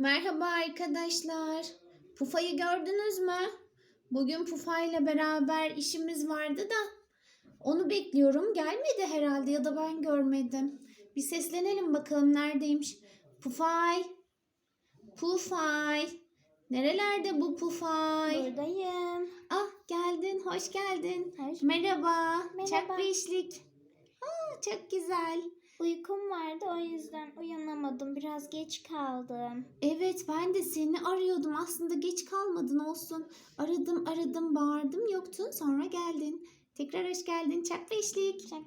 Merhaba arkadaşlar. Pufa'yı gördünüz mü? Bugün Pufa ile beraber işimiz vardı da onu bekliyorum. Gelmedi herhalde ya da ben görmedim. Bir seslenelim bakalım neredeymiş. Pufay. Pufay. Nerelerde bu Pufay? Buradayım. Ah geldin, hoş geldin. Hoş- Merhaba. Merhaba. Çak bir işlik. Aa, çok güzel. Uykum vardı o yüzden uyanamadım. Biraz geç kaldım. Evet ben de seni arıyordum. Aslında geç kalmadın olsun. Aradım aradım bağırdım yoktun sonra geldin. Tekrar hoş geldin çak beşlik. Çak.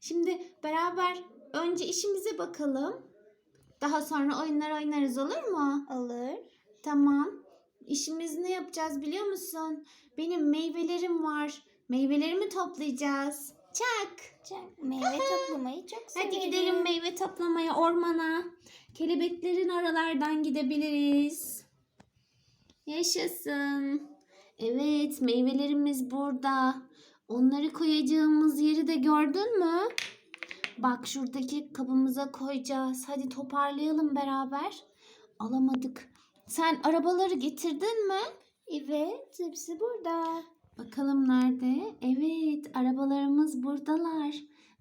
Şimdi beraber önce işimize bakalım. Daha sonra oyunlar oynarız olur mu? Olur. Tamam. İşimiz ne yapacağız biliyor musun? Benim meyvelerim var. Meyvelerimi toplayacağız. Çak. Çak. Meyve toplamayı çok severim. Hadi gidelim meyve toplamaya ormana. Kelebeklerin aralardan gidebiliriz. Yaşasın. Evet meyvelerimiz burada. Onları koyacağımız yeri de gördün mü? Bak şuradaki kabımıza koyacağız. Hadi toparlayalım beraber. Alamadık. Sen arabaları getirdin mi? Evet hepsi burada. Bakalım nerede? Evet, arabalarımız buradalar.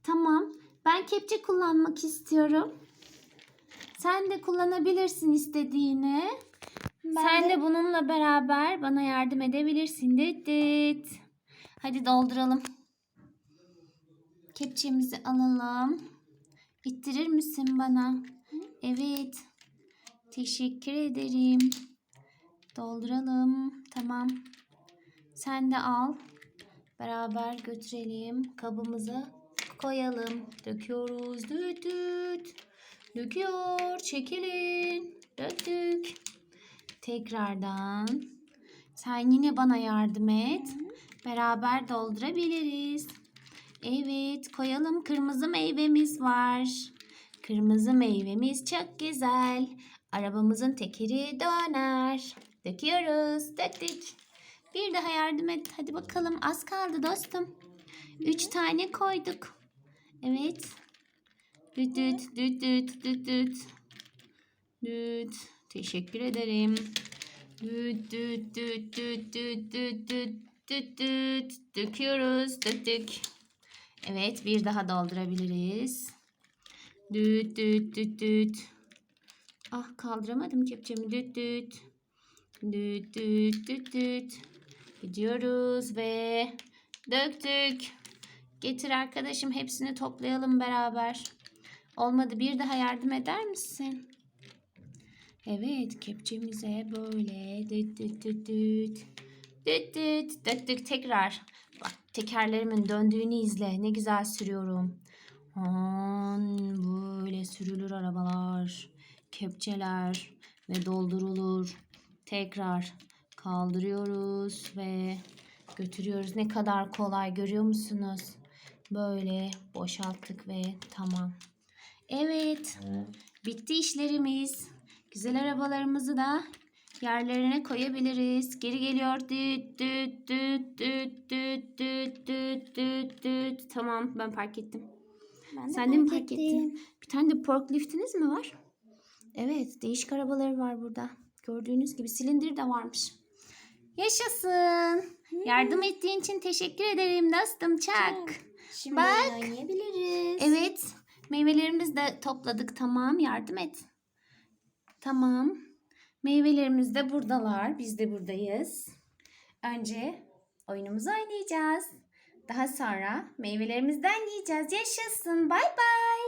Tamam. Ben kepçe kullanmak istiyorum. Sen de kullanabilirsin istediğini. Ben Sen de... bununla beraber bana yardım edebilirsin. Dit dit. Hadi dolduralım. Kepçemizi alalım. İttirir misin bana? Evet. Teşekkür ederim. Dolduralım. Tamam. Sen de al. Beraber götürelim. Kabımıza koyalım. Döküyoruz. Düt düt. Döküyor. Çekilin. Döktük. Tekrardan. Sen yine bana yardım et. Beraber doldurabiliriz. Evet, koyalım. Kırmızı meyvemiz var. Kırmızı meyvemiz çok güzel. Arabamızın tekeri döner. Döküyoruz. Döktük. Bir daha yardım et. Hadi bakalım. Az kaldı dostum. Üç tane koyduk. Evet. Düt düt düt düt düt düt. Düt. Teşekkür ederim. Düt düt düt düt düt düt düt düt düt. Döküyoruz. Döktük. Evet bir daha doldurabiliriz. Düt düt düt düt. Ah kaldıramadım kepçemi. Düt düt. Düt düt düt düt. Gidiyoruz ve döktük. Getir arkadaşım hepsini toplayalım beraber. Olmadı bir daha yardım eder misin? Evet kepçemize böyle düt düt düt düt. Düt düt döktük tekrar. Bak tekerlerimin döndüğünü izle. Ne güzel sürüyorum. An, böyle sürülür arabalar. Kepçeler ve doldurulur. Tekrar kaldırıyoruz ve götürüyoruz. Ne kadar kolay görüyor musunuz? Böyle boşalttık ve tamam. Evet. Bitti işlerimiz. Güzel arabalarımızı da yerlerine koyabiliriz. Geri geliyor. Düt düt düt düt düt düt düt düt düt. Tamam ben park ettim. Ben de Sen de mi fark park ettin? Bir tane de forkliftiniz mi var? Evet, değişik arabaları var burada. Gördüğünüz gibi silindir de varmış. Yaşasın. Yardım ettiğin için teşekkür ederim dostum Çak. Şimdi Bak. oynayabiliriz. Evet, meyvelerimizi de topladık. Tamam, yardım et. Tamam. Meyvelerimiz de buradalar. Biz de buradayız. Önce oyunumuzu oynayacağız. Daha sonra meyvelerimizden yiyeceğiz. Yaşasın. Bay bay.